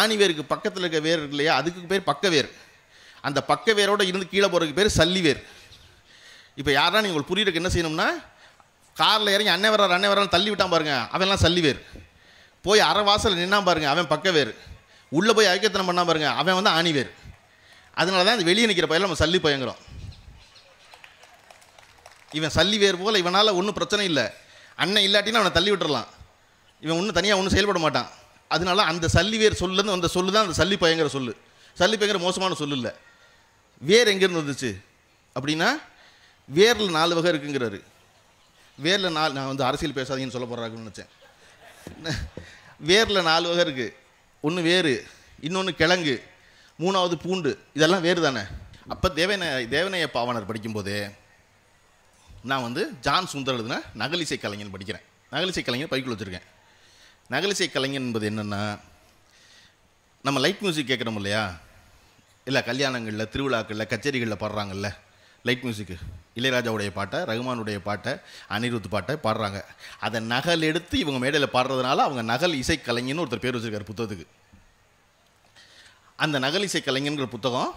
ஆணி வேருக்கு பக்கத்தில் இருக்க வேர் இருக்கு இல்லையா? அதுக்கு பேர் பக்க வேர். அந்த பக்க வேரோடு இருந்து கீழே போகிறதுக்கு பேர் சல்லி வேர். இப்போ யாரா நீங்கள் உங்களுக்கு என்ன செய்யணும்னா காரில் இறங்கி அண்ணன் வர்றாரு அண்ணன் வர்றாரு தள்ளி விட்டான் பாருங்க அவன்லாம் சல்லி வேர். போய் அரை வாசல் நின்னான் பாருங்க அவன் பக்க வேர். உள்ளே போய் ஐக்கியத்தனம் பண்ணான் பாருங்க அவன் வந்து ஆணி வேர். அதனால தான் இந்த வெளியே நிற்கிற பையன் நம்ம சல்லி பயங்குறோம். இவன் சல்லி வேர் போல் இவனால் ஒன்றும் பிரச்சனை இல்லை. அண்ணன் இல்லாட்டினா அவனை தள்ளி விட்டுறலாம். இவன் ஒன்றும் தனியாக ஒன்றும் செயல்பட மாட்டான். அதனால அந்த சல்லி வேர் சொல்லுன்னு அந்த சொல்லு தான் அந்த சல்லி பயங்கர சொல்லு. சல்லி பயங்கர மோசமான சொல்லு இல்லை வேர் எங்கேருந்து வந்துச்சு? அப்படின்னா வேரில் நாலு வகை இருக்குங்கிறாரு. வேரில் நாலு நான் வந்து அரசியல் பேசாதீங்கன்னு சொல்ல போகிறாங்கன்னு நினச்சேன். வேரில் நாலு வகை இருக்குது ஒன்று வேறு இன்னொன்று கிழங்கு மூணாவது பூண்டு. இதெல்லாம் வேறு தானே? அப்போ தேவன தேவனைய பாவனர் படிக்கும்போதே நான் வந்து ஜான் சுந்தர் எழுதுன நகலிசை கலைஞன் படிக்கிறேன். நகலிசை கலைஞர் பைக்குள் வச்சுருக்கேன். நகலிசை கலைஞன் என்பது என்னென்னா நம்ம லைட் மியூசிக் கேட்குறோம் இல்லையா? இல்லை கல்யாணங்களில் திருவிழாக்களில் கச்சேரிகளில் பாடுறாங்கல்ல லைட் மியூசிக்கு இளையராஜாவுடைய பாட்டை ரகுமானுடைய பாட்டை அனிருத் பாட்டை பாடுறாங்க. அதை நகல் எடுத்து இவங்க மேடையில் பாடுறதுனால அவங்க நகல் இசை கலைஞன்னு ஒருத்தர் பேர் வச்சிருக்காரு புத்தகத்துக்கு. அந்த நகல் இசை கலைஞங்கிற புத்தகம்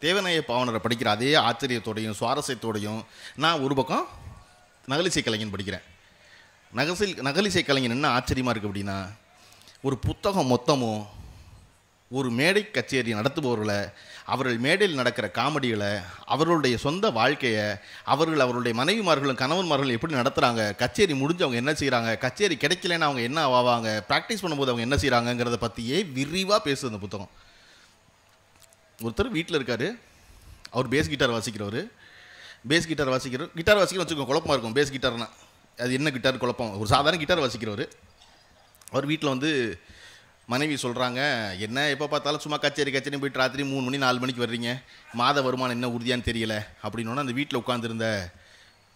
தேவநாய பாவனரை படிக்கிற அதே ஆச்சரியத்தோடையும் சுவாரஸ்யத்தோடையும் நான் ஒரு பக்கம் நகலிசை கலைஞன் படிக்கிறேன். நகசில் நகலிசை கலைஞன் என்ன ஆச்சரியமாக இருக்குது அப்படின்னா ஒரு புத்தகம் மொத்தமும் ஒரு மேடை கச்சேரி நடத்துபவர்களை அவர்கள் மேடையில் நடக்கிற காமெடிகளை அவர்களுடைய சொந்த வாழ்க்கையை அவர்கள் அவருடைய மனைவிமார்களும் கணவன்மார்களும் எப்படி நடத்துகிறாங்க கச்சேரி முடிஞ்சு அவங்க என்ன செய்கிறாங்க கச்சேரி கிடைக்கலன்னா அவங்க என்ன ஆவாங்க ப்ராக்டிஸ் பண்ணும்போது அவங்க என்ன செய்கிறாங்கங்கிறத பற்றியே விரிவாக பேசுது அந்த புத்தகம். ஒருத்தர் வீட்டில் இருக்கார். அவர் பேஸ் கிட்டார் வாசிக்கிறவர். பேஸ் கிட்டார் வாசிக்கிறவர். கிட்டார் வாசிக்கிறோம் வச்சுக்கோங்க குழப்பமாக இருக்கும் பேஸ் கிட்டார்னா. அது என்ன கிட்டார் குழப்பம்? ஒரு சாதாரண கிட்டார் வாசிக்கிறவர். அவர் வீட்டில் வந்து மனைவி சொல்கிறாங்க என்ன எப்போ பார்த்தாலும் சும்மா கச்சேரி கச்சேரி போயிட்டு ராத்திரி மூணு மணி நாலு மணிக்கு வர்றீங்க? மாத வருமானம் என்ன உறுதியான்னு தெரியல. அப்படின்னோன்னா அந்த வீட்டில் உட்காந்துருந்த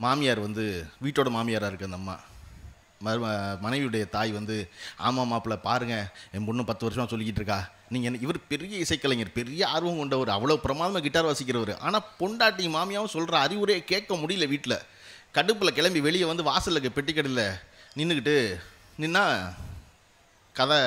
மாமியார் வந்து வீட்டோட மாமியாராக இருக்குது அந்த அம்மா. மரும மனைவியுடைய தாய் வந்து ஆமாம் மாப்பிள்ள பாருங்கள் என் பொண்ணு பத்து வருஷமாக சொல்லிக்கிட்டு இருக்கா. நீங்கள் என்ன இவர் பெரிய இசைக்கலைஞர் பெரிய ஆர்வம் கொண்டவர் அவ்வளோ பிரமாதமாக கிட்டார் வாசிக்கிறவர். ஆனால் பொண்டாட்டி மாமியாவும் சொல்கிற அறிவுரையை கேட்க முடியல வீட்டில் கடுப்பில் கிளம்பி வெளியே வந்து வாசலில் பெட்டிக்கடையில் நின்றுக்கிட்டு நின்னா கதை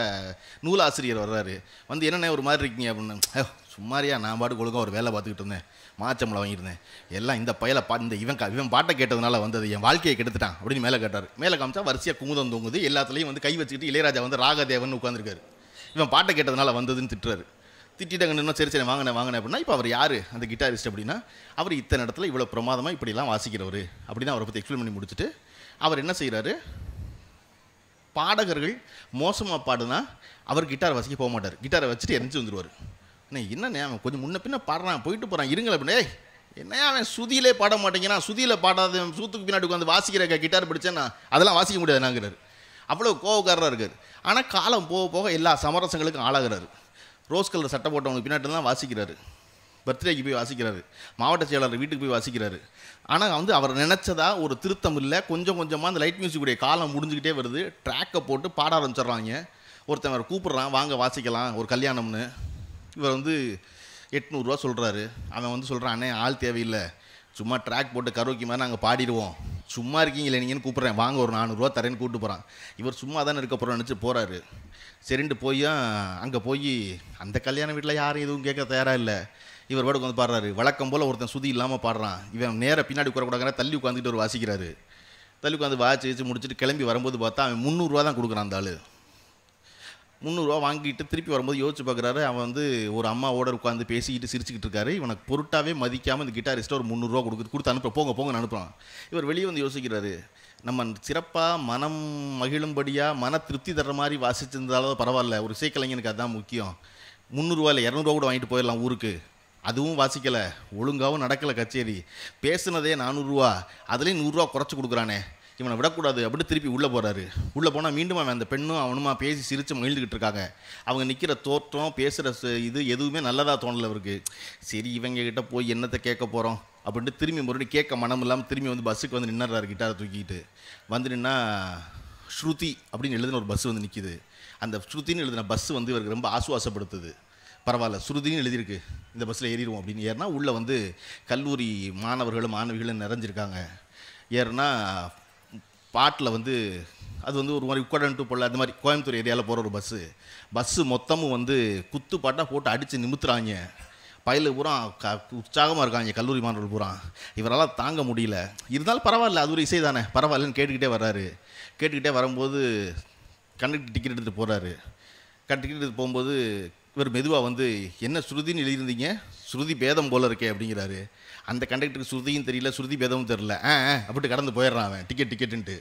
நூலாசிரியர் வர்றாரு. வந்து என்னென்ன ஒரு மாதிரி இருக்கீங்க? அப்படின்னு. சும்மாரியா நான் பாட்டுக்கு ஒழுங்காக ஒரு வேலை பார்த்துக்கிட்டு இருந்தேன். மாச்சம்பளம் வாங்கியிருந்தேன் எல்லாம் இந்த பயலை பா இந்த இவன் க- இவன் பாட்டை கேட்டதுனால வந்தது. என் வாழ்க்கையை கெடுத்துட்டான். அப்படின்னு மேலே கேட்டார். மேலே காமிச்சா வரிசையாக குமுதம் தொங்குது. எல்லாத்துலேயும் வந்து கை வச்சுக்கிட்டு இளையராஜா வந்து ராகதேவன் உட்காந்துருக்காரு இவன் பாட்டை கேட்டதுனால வந்ததுன்னு திட்டுறாரு. திட்டிட்டு இன்னும் சரி சரி வாங்கினேன் வாங்கினேன் அப்படின்னா இப்போ அவர் யார்? அந்த கிட்டாரிஸ்ட் அப்படின்னா அவர் இத்தனை இடத்துல இவ்வளோ பிரமாதமாக இப்படிலாம் வாசிக்கிறவர் அப்படின்னு அவரை பற்றி எக்ஸ்பிளைன் பண்ணி முடிச்சுட்டு அவர் என்ன செய்கிறாரு பாடகர்கள் மோசமாக பாடுனா அவர் கிட்டார் வாசிக்க போக மாட்டார். கிட்டாரை வச்சுட்டு எரிஞ்சு வந்துடுவார் அண்ணே என்னண்ணே அவன் கொஞ்சம் முன்ன பின்ன பாடுறான் போயிட்டு போகிறான் இருங்கள் அப்படின்னே என்னையா அவன் சுதியிலே பாட மாட்டேங்கிறான் சுதியில் பாடாத சூத்துக்கு பின்னாடி உட்காந்து வாசிக்கிற கிட்டார் பிடிச்சேன்னா அதெல்லாம் வாசிக்க முடியாது நாங்கிறார் அவ்வளோ கோவக்காரராக இருக்கார். ஆனால் காலம் போக போக எல்லா சமரசங்களுக்கும் ஆளாகிறாரு. ரோஸ் கலர் சட்டை போட்டவங்க பின்னாடி தான் வாசிக்கிறாரு. பர்த்டேக்கு போய் வாசிக்கிறாரு. மாவட்ட செயலாளர் வீட்டுக்கு போய் வாசிக்கிறாரு. ஆனால் வந்து அவர் நினச்சதா ஒரு திருத்தம் இல்லை. கொஞ்சம் கொஞ்சமாக அந்த லைட் மியூசிக்குடைய காலம் முடிஞ்சுக்கிட்டே வருது. ட்ராக்கை போட்டு பாட ஆரம்பிச்சிடுறாங்க. ஒருத்தன் அவரை கூப்பிட்றான். வாங்க வாசிக்கலாம். ஒரு கல்யாணம்னு. இவர் வந்து எட்நூறுரூவா சொல்கிறாரு அவன் வந்து சொல்கிறான் அண்ணே ஆள் தேவையில்லை. சும்மா ட்ராக் போட்டு கரோக்கி மாதிரி நாங்கள் பாடிடுவோம். சும்மா இருக்கீங்களே நீங்கன்னு கூப்பிட்றேன். வாங்க ஒரு நானூறுரூவா தரேன்னு கூப்பிட்டு போகிறான் இவர் சும்மா தானே இருக்க போகிறோம் நினச்சி போகிறாரு சரின்ட்டு போய் அங்கே போய் அந்த கல்யாண வீட்டில் யாரும் எதுவும் கேட்க தயாராக இல்லை. இவர் பாட்டுக்கு வந்து பாடுறாரு. வழக்கம் போல் ஒருத்தன் சுதி இல்லாமல் பாடுறான். இவன் நேர பின்னாடி உட்காரக்கூடாங்க தள்ளி உட்காந்துட்டு ஒரு வாசிக்கிறாரு. தள்ளி உட்காந்து வாசி வச்சு முடிச்சுட்டு கிளம்பி வரும்போது பார்த்தா அவன் முந்நூறுரூவா தான் கொடுக்குறான் அந்த ஆள். முந்நூறுரூவா வாங்கிட்டு திருப்பி வரும்போது யோசிச்சு பார்க்குறாரு அவன் வந்து ஒரு அம்மாவோட உட்காந்து பேசிக்கிட்டு சிரிச்சுக்கிட்டு இருக்காரு. இவனுக்கு பொருட்டாவே மதிக்காமல் இந்த கிட்டாரிஸ்ட்டை ஒரு முந்நூறுரூவா கொடுத்து கொடுத்து அனுப்ப போங்க போங்க அனுப்புகிறான் இவர் வெளியே வந்து யோசிக்கிறாரு நம்ம சிறப்பாக மனம் மகிழும்படியாக மன திருப்தி தர்ற மாதிரி வாசிச்சிருந்தாலும் பரவாயில்ல ஒரு இசைக்கலைஞனுக்கு அதுதான் முக்கியம். முந்நூறுரூவா இல்லை இரநூறுவா கூட வாங்கிட்டு போயிடலாம் ஊருக்கு. அதுவும் வாசிக்கலை ஒழுங்காகவும் நடக்கலை கச்சேரி. பேசுனதே நானூறுரூவா அதுலேயும் நூறுரூவா குறைச்சி கொடுக்குறானே. இவனை விடக்கூடாது அப்படின்னு திருப்பி உள்ளே போகிறாரு உள்ளே போனால் மீண்டும் அவன் அந்த பெண்ணும் அவனுமா பேசி சிரித்து மகிழ்ந்துக்கிட்டு இருக்காங்க. அவங்க நிற்கிற தோற்றம் பேசுகிற இது எதுவுமே நல்லதாக தோணலை அவருக்கு. சரி இவங்க கிட்ட போய் என்னத்தை கேட்க போகிறோம் அப்படின்ட்டு திரும்பி மறுபடியும் கேட்க மனம் இல்லாமல் திரும்பி வந்து பஸ்ஸுக்கு வந்து நின்னுறாரு கிட்டாரை தூக்கிட்டு வந்து நின்னா ஸ்ருதி அப்படின்னு எழுதின ஒரு பஸ் வந்து நிற்கிது அந்த ஸ்ருதின்னு எழுதின பஸ் வந்து இவருக்கு ரொம்ப ஆசுவாசப்படுத்துது. பரவாயில்ல ஸ்ருதின்னு எழுதியிருக்கு. இந்த பஸ்ஸில் ஏறிடுவோம் அப்படின்னு. ஏறினா உள்ளே வந்து கல்லூரி மாணவர்களும் மாணவிகளும் நிறைஞ்சிருக்காங்க. ஏறுனா பாட்டில் வந்து அது வந்து ஒரு மாதிரி உக்கடன் டு பொருள் அந்த மாதிரி கோயம்புத்தூர் ஏரியாவில் போகிற ஒரு பஸ்ஸு. பஸ்ஸு மொத்தமும் வந்து குத்து பாட்டாக போட்டு அடித்து நிமித்துறாங்க. பயில பூரா க உற்சாகமாக இருக்காங்க கல்லூரி மாணவர்கள் பூரா. இவரால் தாங்க முடியல. இருந்தாலும் பரவாயில்ல அது ஒரு இசை தானே. பரவாயில்லன்னு கேட்டுக்கிட்டே வர்றாரு. கேட்டுக்கிட்டே வரும்போது கண்டக்டர் டிக்கெட் எடுத்துகிட்டு போகிறாரு டிக்கெட் எடுத்து போகும்போது இவர் மெதுவாக வந்து என்ன ஸ்ருதின்னு எழுதியிருந்தீங்க ஸ்ருதி பேதம் போல இருக்கே அப்படிங்கிறாரு. அந்த கண்டக்டருக்கு ஸ்ருதியும் தெரியல ஸ்ருதி பேதமும் தெரியல. ஆ அப்படி கடந்து போயிடுறான் அவன். டிக்கெட் டிக்கெட்டுன்ட்டு.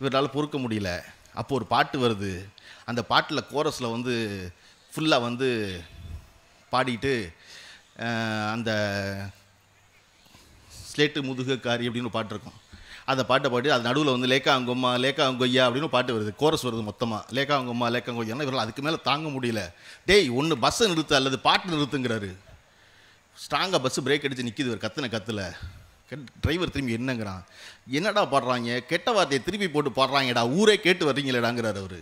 இவரால் பொறுக்க முடியல. அப்போ ஒரு பாட்டு வருது. அந்த பாட்டில் கோரஸில் வந்து ஃபுல்லாக வந்து பாடிட்டு அந்த ஸ்லேட்டு முதுகக்காரி அப்படின்னு ஒரு பாட்டு இருக்கும். அந்த பாட்டை பாடி அது நடுவில் வந்து லேக்கா அங்கொம்மா லேக்கா அங்கொய்யா அப்படின்னு பாட்டு வருது. கோரஸ் வருது மொத்தமாக லேக்கா அங்கொம்மா லேக்கா அங்கொய்யானா இவரால் அதுக்கு மேலே தாங்க முடியல. டேய் ஒன்று பஸ்ஸை நிறுத்து அல்லது பாட்டு நிறுத்துங்கிறாரு. ஸ்ட்ராங்காக பஸ்ஸு பிரேக் அடித்து நிற்கிது இவர் கத்துன கத்தில். டிரைவர் திரும்பி என்னங்கிறான். என்னடா பாடுறாங்க? கெட்ட வார்த்தையை திருப்பி போட்டு பாடுறாங்கடா. ஊரே கேட்டு வர்றீங்களேடாங்கிறார் அவர்.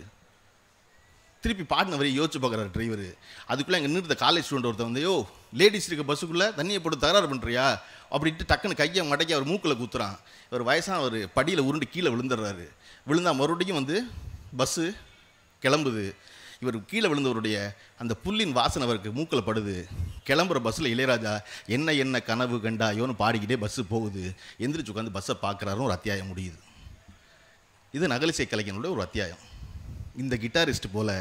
திருப்பி பாடின யோசிச்சு பார்க்குறாரு டிரைவர் அதுக்குள்ளே எங்கள் நிறுத்த காலேஜ் ஸ்டூடெண்ட் ஒருத்தர் வந்து யோ லேடிஸ் இருக்க பஸ்ஸுக்குள்ளே தண்ணியை போட்டு தகராறு பண்ணுறியா அப்படின்ட்டு டக்குன்னு கையை மடக்கி அவர் மூக்கில் குத்துறான். இவர் வயசான ஒரு படியில் உருண்டு கீழே விழுந்துடுறாரு. விழுந்தால் மறுபடியும் வந்து பஸ்ஸு கிளம்புது. இவர் கீழே விழுந்தவருடைய அந்த புல்லின் வாசனை அவருக்கு மூக்கில் படுது. கிளம்புற பஸ்ஸில் இளையராஜா என்ன என்ன கனவு கண்டாயோன்னு பாடிக்கிட்டே பஸ்ஸு போகுது. எந்திரிச்சு உட்காந்து பஸ்ஸை பார்க்குறாருன்னு ஒரு அத்தியாயம் முடியுது. இது நகலிசை கலைஞனுடைய ஒரு அத்தியாயம். இந்த கிட்டாரிஸ்ட் போல்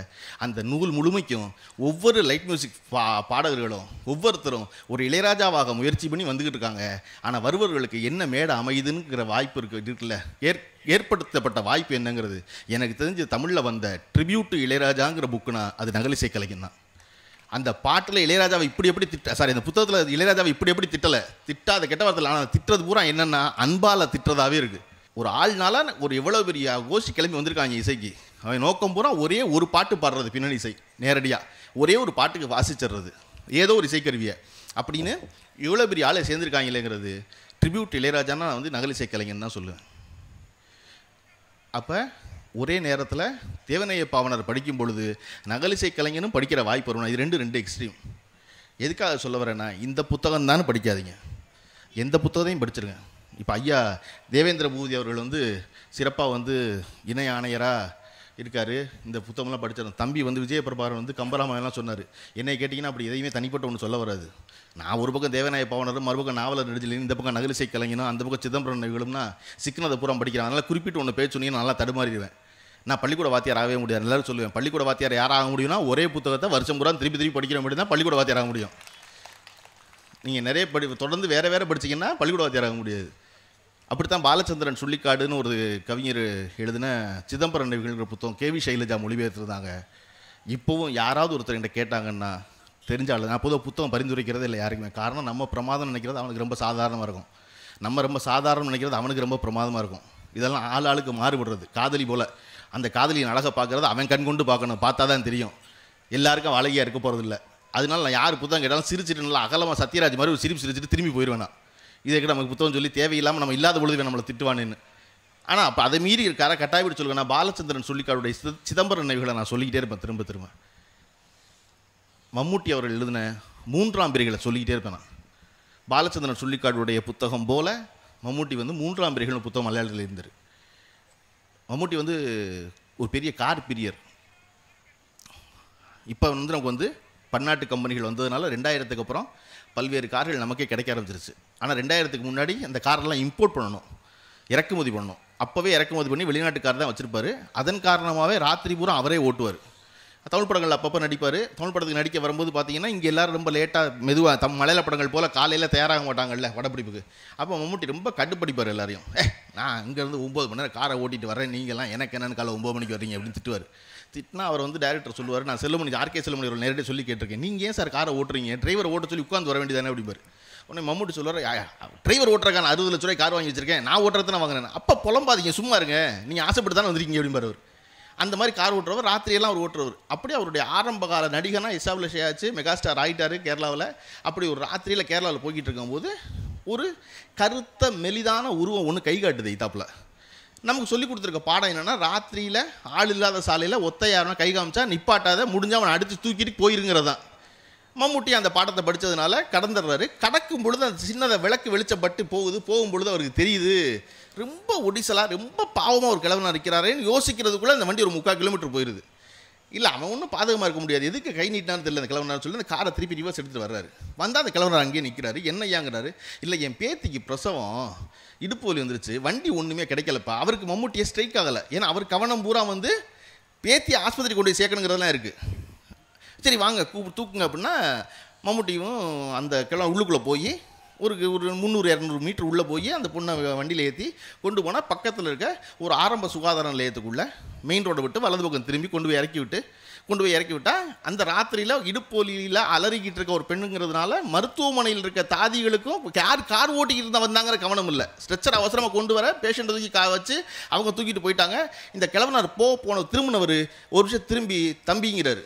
அந்த நூல் முழுமைக்கும் ஒவ்வொரு லைட் மியூசிக் பா பாடகர்களும் ஒவ்வொருத்தரும் ஒரு இளையராஜாவாக முயற்சி பண்ணி வந்துக்கிட்டு இருக்காங்க. ஆனால் வருபவர்களுக்கு என்ன மேடை அமையுதுங்கிற வாய்ப்பு இருக்கு இருக்குல்ல? ஏற் ஏற்படுத்தப்பட்ட வாய்ப்பு என்னங்கிறது? எனக்கு தெரிஞ்சு தமிழில் வந்த ட்ரிபியூட் இளையராஜாங்கிற புக்குனா அது நகலிசை கலைஞன் தான். அந்த பாட்டில் இளையராஜாவை இப்படி எப்படி திட்ட சாரி அந்த புத்தகத்தில் இளையராஜாவை இப்படி எப்படி திட்டலை? திட்டாத கெட்ட வார்த்தையில் ஆனால் திட்டுறது பூரா என்னென்னா அன்பால் திட்டுறதாவே இருக்குது ஒரு ஆள்னால ஒரு எவ்வளோ பெரிய கோஷ்டி கிளம்பி வந்திருக்காங்க இசைக்கு. அவன் நோக்கம் பூரா ஒரே ஒரு பாட்டு பாடுறது பின்னணி இசை நேரடியாக ஒரே ஒரு பாட்டுக்கு வாசிச்சிடுறது. ஏதோ ஒரு இசைக்கருவியை. அப்படின்னு இவ்வளோ பெரிய ஆளை சேர்ந்துருக்காங்களேங்கிறது ட்ரிபியூட் இளையராஜானா நான் வந்து நகலிசை கலைஞன் தான் சொல்லுவேன். அப்போ ஒரே நேரத்தில் தேவநேய பாவனர் படிக்கும் பொழுது நகலிசை கலைஞனும் படிக்கிற வாய்ப்பு வரும் இது ரெண்டு ரெண்டு எக்ஸ்ட்ரீம் எதுக்காக சொல்ல வரேன்னா இந்த புத்தகம் தானே படிக்காதீங்க. எந்த புத்தகத்தையும் படிச்சிருங்க. இப்போ ஐயா தேவேந்திர பூதி அவர்கள் வந்து சிறப்பாக வந்து இணை ஆணையராக இருக்கார். இந்த புத்தகம்லாம் படிச்சிடும் தம்பி வந்து விஜயபிரபாரன் வந்து கம்பராமாயணம்லாம் சொன்னார். என்னை கேட்டிங்கன்னா அப்படி எதையுமே தனிப்பட்ட ஒன்று சொல்ல வராது. நான் ஒரு பக்கம் தேவநாய பவனரும் மறுபக்கம் நாவலர் நெடுஞ்சலின் இந்த பக்கம் நகரிசை கலைஞனும் அந்த பக்கம் சிதம்பரம் நிகழும்னா சிக்கனதை பூரா படிக்கிறேன். அதனால் குறிப்பிட்டு ஒன்று பேர் சொன்னீங்கன்னா நல்லா தடுமாறிடுவேன். நான் பள்ளிக்கூட வாத்தியார் ஆகவே முடியாது. எல்லாரும் சொல்லுவேன் பள்ளிக்கூட வாத்தியார் யார் ஆக முடியும்னா ஒரே புத்தகத்தை வருஷம் பூரா திருப்பி திருப்பி படிக்கிற முடியும் தான் பள்ளிக்கூட வாத்தியார் ஆக முடியும். நீங்கள் நிறைய படி தொடர்ந்து வேறு வேறு படிச்சீங்கன்னா பள்ளிக்கூட வாத்தியார் ஆக முடியாது. அப்படித்தான் பாலச்சந்திரன் சுள்ளிக்காடுன்னு ஒரு கவிஞர் எழுதின சிதம்பரம் நிகழ்கிற புத்தகம் கேவி சைலஜா மொழிபெயர்த்துருந்தாங்க. இப்போவும் யாராவது ஒருத்தர் என்கிட்ட கேட்டாங்கன்னா தெரிஞ்சாள் நான் பொதுவாக புத்தகம் பரிந்துரைக்கிறதே இல்லை யாருக்குமே. காரணம் நம்ம பிரமாதம் நினைக்கிறது அவனுக்கு ரொம்ப சாதாரணமாக இருக்கும். நம்ம ரொம்ப சாதாரணம் நினைக்கிறது அவனுக்கு ரொம்ப பிரமாதமாக இருக்கும். இதெல்லாம் ஆள் ஆளுக்கு மாறுபடுறது. காதலி போல். அந்த காதலியின் அழகை பார்க்குறது அவன் கண் கொண்டு பார்க்கணும். பார்த்தா தான் தெரியும். எல்லாருக்கும் அழகியாக இருக்க போகிறதில்ல அதனால நான் யார் புத்தகம் கேட்டாலும் சிரிச்சிட்டு நல்லா அகலமாக சத்யராஜ் மாதிரி ஒரு சிரிப்பு சிரிச்சிட்டு திரும்பி போயிடுவேன் நான். இதுக்கு நமக்கு புத்தகம் சொல்லி தேவையில்லாமல் நம்ம இல்லாத பொழுது நம்மளை திட்டுவானேன்னு. ஆனால் அப்போ அதை மீறி இருக்கார கட்டாயப்படி சொல்லுங்க. நான் பாலச்சந்திரன் சொல்லிக்காருடைய சித சிதம்பரம் நினைவுகளை நான் சொல்லிக்கிட்டே இருப்பேன். திரும்ப திரும்ப. மம்முட்டி அவர்கள் எழுதின மூன்றாம் பிரிகளை சொல்லிக்கிட்டே இருப்பேன் நான். பாலச்சந்திரன் சொல்லிக்காடுடைய புத்தகம் போல மம்முட்டி வந்து மூன்றாம் பிரிகள் புத்தகம் மலையாளத்தில் இருந்தார் மம்முட்டி வந்து ஒரு பெரிய கார் பிரியர் இப்போ வந்து நமக்கு வந்து பன்னாட்டு கம்பெனிகள் வந்ததுனால ரெண்டாயிரத்துக்கு அப்புறம் பல்வேறு கார்கள் நமக்கே கிடைக்க ஆரம்பிச்சிருச்சு. ஆனால் ரெண்டாயிரத்துக்கு முன்னாடி அந்த காரெல்லாம் இம்போர்ட் பண்ணணும் இறக்குமதி பண்ணணும். அப்போவே இறக்குமதி பண்ணி வெளிநாட்டு கார் தான் வச்சுருப்பாரு. அதன் காரணமாகவே ராத்திரி பூரா அவரே ஓட்டுவார். தமிழ் படங்கள் அப்பப்போ நடிப்பார். தமிழ் படத்துக்கு நடிக்க வரும்போது பார்த்தீங்கன்னா இங்கே எல்லோரும் ரொம்ப லேட்டாக மெதுவாக தம் மலையாள படங்கள் போல் காலையில் தயாராக மாட்டாங்கல்ல வடப்பிடிப்புக்கு அப்போ மம்முட்டி ரொம்ப கட்டுப்படிப்பார் எல்லாரையும். நான் இங்கேருந்து ஒம்பது மணி நேரம் காரை ஓட்டிட்டு வரேன் நீங்கள்லாம் எனக்கு என்னென்னு காலை ஒம்பது மணிக்கு வரீங்க அப்படின்னு திட்டுவார். திட்டினா அவர் வந்து டேரக்டர் சொல்லுவார் நான் செல்லுமணி ஆர்கே செல்லுமணி அவர் நேரடியாக சொல்லி கேட்டிருக்கேன். நீங்கள் ஏன் சார் காரை ஓட்டுறீங்க? டிரைவர் ஓட்ட சொல்லி உட்காந்து வர வேண்டியதானே அப்படிம்பார். உடனே மம்முட்டி சொல்லுவார் டிரைவர் ஓட்டுறக்கான அறுபது லட்ச ரூபாய் கார் வாங்கி வச்சிருக்கேன். நான் ஓட்டுறது நான் வாங்கினேன் அப்போ புலம்பாதீங்க சும்மா இருங்க. நீங்கள் ஆசைப்பட்டு தானே வந்திருக்கீங்க? அப்படிம்பார் அவர். அந்த மாதிரி கார் ஓட்டுறவர் ராத்திரியெல்லாம் அவர் ஓட்டுறவர். அப்படியே அவருடைய ஆரம்ப கால நடிகனாக எஸ்டாப்ளிஷ் ஆச்சு மெகாஸ்டார் ஆகிட்டார் கேரளாவில். அப்படி ஒரு ராத்திரியில் கேரளாவில் போய்கிட்டு இருக்கும்போது ஒரு கருத்த மெலிதான உருவம் ஒன்று கை காட்டுது இத்தாப்பில் நமக்கு சொல்லி கொடுத்துருக்க பாடம் என்னென்னா ராத்திரியில் ஆள் இல்லாத சாலையில் ஒத்தையாரனா கை காமிச்சா நிப்பாட்டாத முடிஞ்ச அவனை அடித்து தூக்கிட்டு போயிருங்கிறது. தான் மம்முட்டி அந்த பாடத்தை படித்ததுனால கடந்துடுறாரு. கடக்கும் பொழுது அந்த சின்னதை விளக்கு வெளிச்சப்பட்டு போகுது. போகும் பொழுது அவருக்கு தெரியுது ரொம்ப ஒடிசலாக ரொம்ப பாவமாக ஒரு கிழவனாக இருக்கிறாரேன்னு யோசிக்கிறதுக்குள்ளே அந்த வண்டி ஒரு முக்கால் கிலோமீட்டர் போயிடுது இல்லை அவன் ஒன்றும் பாதகமாக இருக்க முடியாது. எதுக்கு கை நீட்டினான்னு தெரியல அந்த கிழவனார் சொல்லி அந்த காரை திருப்பி ரிவர்ஸ் எடுத்துகிட்டு வர்றாரு. வந்தால் அந்த கிழவனார் அங்கேயே நிற்கிறாரு என்ன ஏங்குறாரு? இல்லை என் பேத்திக்கு பிரசவம் இடுப்பு வலி வந்துருச்சு வண்டி ஒன்றுமே கிடைக்கலப்பா. அவருக்கு மம்முட்டியே ஸ்ட்ரைக் ஆகலை. ஏன்னா அவர் கவனம் பூரா வந்து பேத்தி ஆஸ்பத்திரி கொண்டு போய் சேர்க்கணுங்கிறதெல்லாம் இருக்குது சரி வாங்க கூ தூக்குங்க அப்படின்னா மம்முட்டியும் அந்த கிழமை உள்ளுக்குள்ளே போய் ஒரு ஒரு முந்நூறு இரநூறு மீட்டர் உள்ளே போய் அந்த பொண்ணை வண்டியில் ஏற்றி கொண்டு போனால் பக்கத்தில் இருக்க ஒரு ஆரம்ப சுகாதார நிலையத்துக்குள்ளே மெயின் ரோடை விட்டு வலது பக்கம் திரும்பி கொண்டு போய் இறக்கி விட்டு கொண்டு போய் இறக்கி விட்டால் அந்த ராத்திரியில் இடுப்போலியில் அலறிக்கிட்டு இருக்க ஒரு பெண்ணுங்கிறதுனால மருத்துவமனையில் இருக்க தாதிகளுக்கும் கார் கார் ஓட்டிக்கிட்டு இருந்தால் வந்தாங்கிற கவனம் இல்லை. ஸ்ட்ரெச்சர் அவசரமாக கொண்டு வர பேஷண்ட் தூக்கி கா வச்சு அவங்க தூக்கிட்டு போயிட்டாங்க. இந்த கிழவனார் போ போன திரும்பினவர் ஒரு விஷயம் திரும்பி தம்பிங்கிறாரு.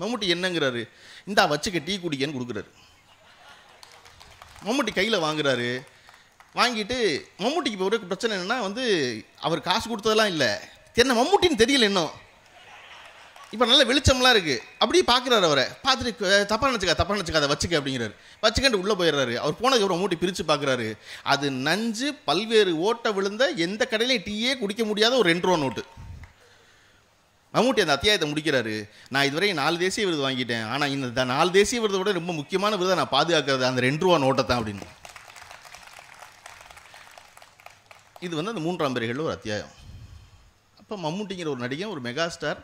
மம்முட்டி என்னங்கிறாரு? இந்தா வச்சுக்க டீ குடிக்கன்னு கொடுக்குறாரு. மம்முட்டி கையில் வாங்குறாரு. வாங்கிட்டு மம்முட்டிக்கு இப்போ ஒரே பிரச்சனை என்னென்னா வந்து அவர் காசு கொடுத்ததெல்லாம் இல்லை. என்ன மம்முட்டின்னு தெரியல இன்னும். இப்போ நல்ல வெளிச்சம்லாம் இருக்குது அப்படியே பார்க்குறாரு அவரை. பார்த்துட்டு தப்பாக தப்பா நினச்சிக்கா தப்பா நினச்சிக்கா அதை வச்சுக்க அப்படிங்கிறாரு. வச்சுக்கிட்டு உள்ளே போயிடுறாரு. அவர் போனதுக்கு அப்புறம் மூட்டி பிரித்து பார்க்குறாரு அது நஞ்சு பல்வேறு ஓட்டை விழுந்த எந்த கடையிலையும் டீயே குடிக்க முடியாத ஒரு ரெண்டு ரூபா நோட்டு. மம்முட்டி அந்த அத்தியாயத்தை முடிக்கிறாரு. நான் இதுவரை நாலு தேசிய விருது வாங்கிட்டேன். ஆனால் இந்த நாலு தேசிய விருதை விட ரொம்ப முக்கியமான விருதை நான் பாதுகாக்கிறது அந்த ரெண்டு ரூபா நோட்டை தான் அப்படின்னு. இது வந்து அந்த மூன்றாம் பிறைகளில் ஒரு அத்தியாயம். அப்போ மம்முட்டிங்கிற ஒரு நடிகன் ஒரு மெகா ஸ்டார்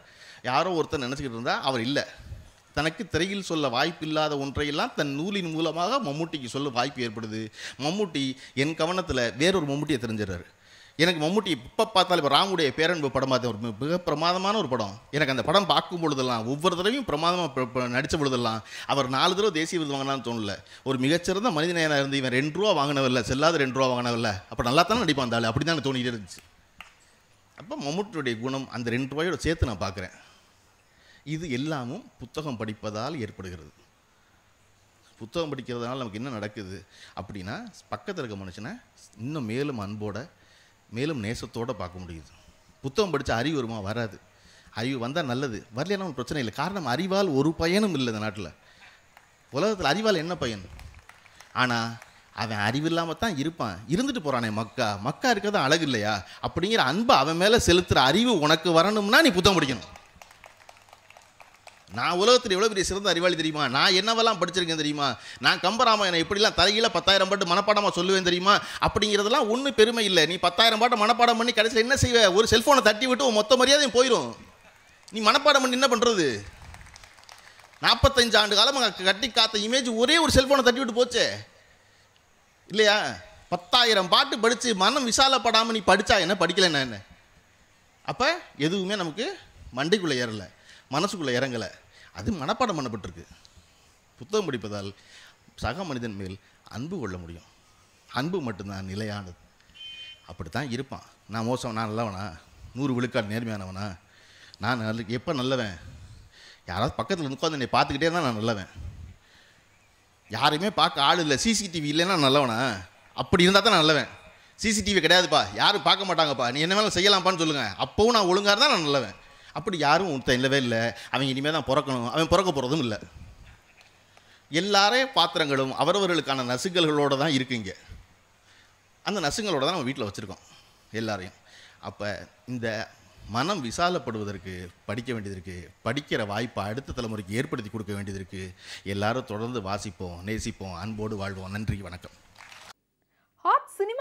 யாரோ ஒருத்தர் நினச்சிக்கிட்டு இருந்தால் அவர் இல்லை. தனக்கு திரையில் சொல்ல வாய்ப்பு இல்லாத ஒன்றையெல்லாம் தன் நூலின் மூலமாக மம்முட்டிக்கு சொல்ல வாய்ப்பு ஏற்படுது. மம்முட்டி என் கவனத்தில் வேறொரு மம்முட்டியை தெரிஞ்சிடறாரு. எனக்கு மம்முட்டி இப்போ பார்த்தாலும் இப்போ ராமுடைய பேரன்பு படம் பார்த்த ஒரு மிக- பிரமாதமான ஒரு படம். எனக்கு அந்த படம் பார்க்கும் பொழுதெல்லாம் ஒவ்வொரு தடவையும் பிரமாதமாக நடித்த பொழுதெல்லாம் அவர் நாலு தடவை தேசிய விருது வாங்கினான்னு தோணல. ஒரு மிகச்சிறந்த மனிதநேயனாக இருந்து இவன் ரெண்டு ரூபா வாங்கினவில்ல செல்லாத ரெண்டு ரூபா வாங்கினவில்ல அப்போ நல்லா தானே நடிப்பான் அந்த ஆளு? அப்படி தான் தோணிகிட்டே இருந்துச்சு. அப்போ மம்முட்டியுடைய குணம் அந்த ரெண்டு ரூபாயோட சேர்த்து நான் பார்க்குறேன். இது எல்லாமும் புத்தகம் படிப்பதால் ஏற்படுகிறது. புத்தகம் படிக்கிறதுனால நமக்கு என்ன நடக்குது? அப்படின்னா பக்கத்தில் இருக்க மனுஷனை இன்னும் மேலும் அன்போட மேலும் நேசத்தோடு பார்க்க முடியுது. புத்தகம் படித்த அறிவு வருமா? வராது. அறிவு வந்தால் நல்லது. வரலைன்னா ஒன்றும் பிரச்சனை இல்லை. காரணம் அறிவால் ஒரு பயனும் இல்லை இந்த நாட்டில். உலகத்தில் அறிவால் என்ன பயன்? ஆனால் அவன் அறிவு இல்லாமல் தான் இருப்பான். இருந்துட்டு போகிறானே மக்கா. மக்கா இருக்கிறது அழகு இல்லையா? அப்படிங்கிற அன்பை அவன் மேலே செலுத்துகிற அறிவு உனக்கு வரணும்னா நீ புத்தகம் படிக்கணும். நான் உலகத்தில் எவ்வளோ பெரிய சிறந்த அறிவாளி தெரியுமா? நான் என்னவெல்லாம் படிச்சிருக்கேன் தெரியுமா? நான் கம்பராமாயணம் எப்படிலாம் தலைகீழ பத்தாயிரம் பாட்டு மனப்பாடமாக சொல்லுவேன் தெரியுமா? அப்படிங்கிறதெல்லாம் ஒன்றும் பெருமை இல்லை. நீ பத்தாயிரம் பாட்டு மனப்பாடம் பண்ணி கடைசியில் என்ன செய்வே? ஒரு செல்ஃபோனை தட்டி விட்டு மொத்த மரியாதையும் போயிடும் நீ மனப்பாடம் பண்ணி என்ன பண்ணுறது நாற்பத்தஞ்சு ஆண்டு காலமாக கட்டி காத்த இமேஜ் ஒரே ஒரு செல்ஃபோனை தட்டி விட்டு போச்சே. இல்லையா? பத்தாயிரம் பாட்டு படித்து மனம் விசாலப்படாமல் நீ படித்தா என்ன? படிக்கலைன்னா என்ன? அப்போ எதுவுமே நமக்கு மண்டைக்குள்ளே ஏறலை. மனசுக்குள்ளே இறங்கலை. அது மனப்பாடம் பண்ணப்பட்டிருக்கு. புத்தகம் படிப்பதால் சக மனிதன் மேல் அன்பு கொள்ள முடியும். அன்பு மட்டும்தான் நிலையானது. அப்படித்தான் இருப்பான். நான் மோசம் நான் நல்லவனா? நூறு விழுக்காடு நேர்மையானவனா? நான் நல்ல எப்போ நல்லவன்? யாராவது பக்கத்தில் உட்காந்து என்னை பார்த்துக்கிட்டே தான் நான் நல்லவன். யாரையுமே பார்க்க ஆள் இல்லை. சிசிடிவி இல்லைன்னா நான் நல்லவனா? அப்படி இருந்தால் தான் நான் நல்லவன். சிசிடிவி கிடையாதுப்பா. யாரும் பார்க்க மாட்டாங்கப்பா. நீ என்ன வேணாலும் செய்யலாம்ப்பான்னு சொல்லுங்கள் அப்போவும் நான் ஒழுங்காக இருந்தால் நான் நல்லவன். அப்படி யாரும் ஒருத்தன் இல்லவே இல்லை. அவன் இனிமேல் தான் பிறக்கணும். அவன் பிறக்க போகிறதும் இல்லை. எல்லாரே பாத்திரங்களும் அவரவர்களுக்கான நசுங்கல்களோடு தான் இருக்குங்க அந்த நசுங்களோட தான் நம்ம வீட்டில் வச்சுருக்கோம் எல்லாரையும். அப்போ இந்த மனம் விசாலப்படுவதற்கு படிக்க வேண்டியது இருக்குது படிக்கிற வாய்ப்பை அடுத்த தலைமுறைக்கு ஏற்படுத்தி கொடுக்க வேண்டியது இருக்குது எல்லாரும் தொடர்ந்து வாசிப்போம் நேசிப்போம் அன்போடு வாழ்வோம். நன்றி வணக்கம்.